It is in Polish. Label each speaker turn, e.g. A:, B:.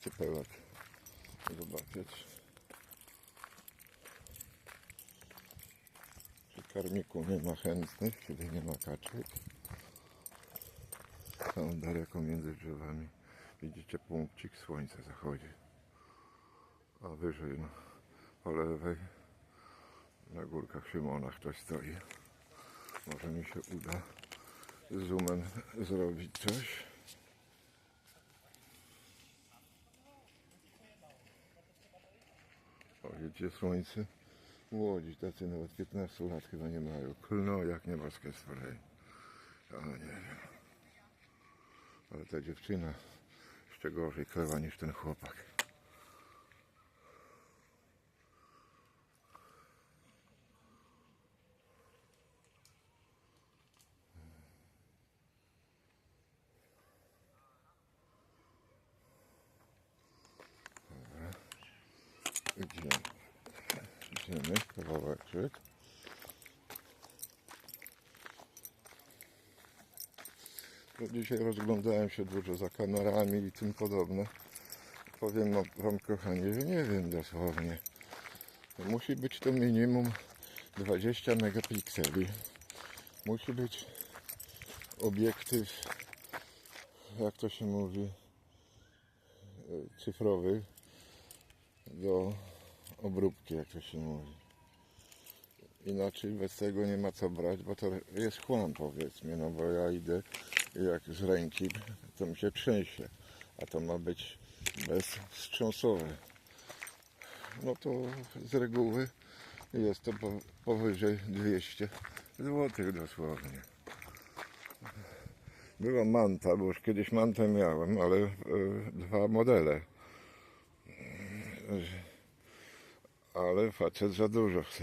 A: Cypełek. Zobaczyć. Przy karmiku nie ma chętnych, czyli nie ma kaczek. Są daleko między drzewami. Widzicie punkcik, słońce zachodzi. A wyżej no, po lewej na górkach Szymona ktoś stoi. Może mi się uda zoomem zrobić coś. O, słońce? Młodzi, tacy nawet 15 lat chyba nie mają. Klno jak niebieskie stworzenie. Ja nie wiem. Ale ta dziewczyna jeszcze gorzej klewa niż ten chłopak. Idziemy. Idziemy kawałeczek. Bo Dzisiaj rozglądałem się dużo za kamerami i tym podobne. Powiem wam kochani, że nie wiem dosłownie. Musi być to minimum 20 megapikseli. Musi być obiektyw, jak to się mówi, e, cyfrowy do obróbki, jak to się mówi. Inaczej bez tego nie ma co brać, bo to jest chłam powiedzmy, no bo ja idę jak z ręki, to mi się trzęsie, a to ma być bezwstrząsowe. No to z reguły jest to po- powyżej 200 zł dosłownie. Była manta, bo już kiedyś mantę miałem, ale e, dwa modele. Ale facet za dużo chce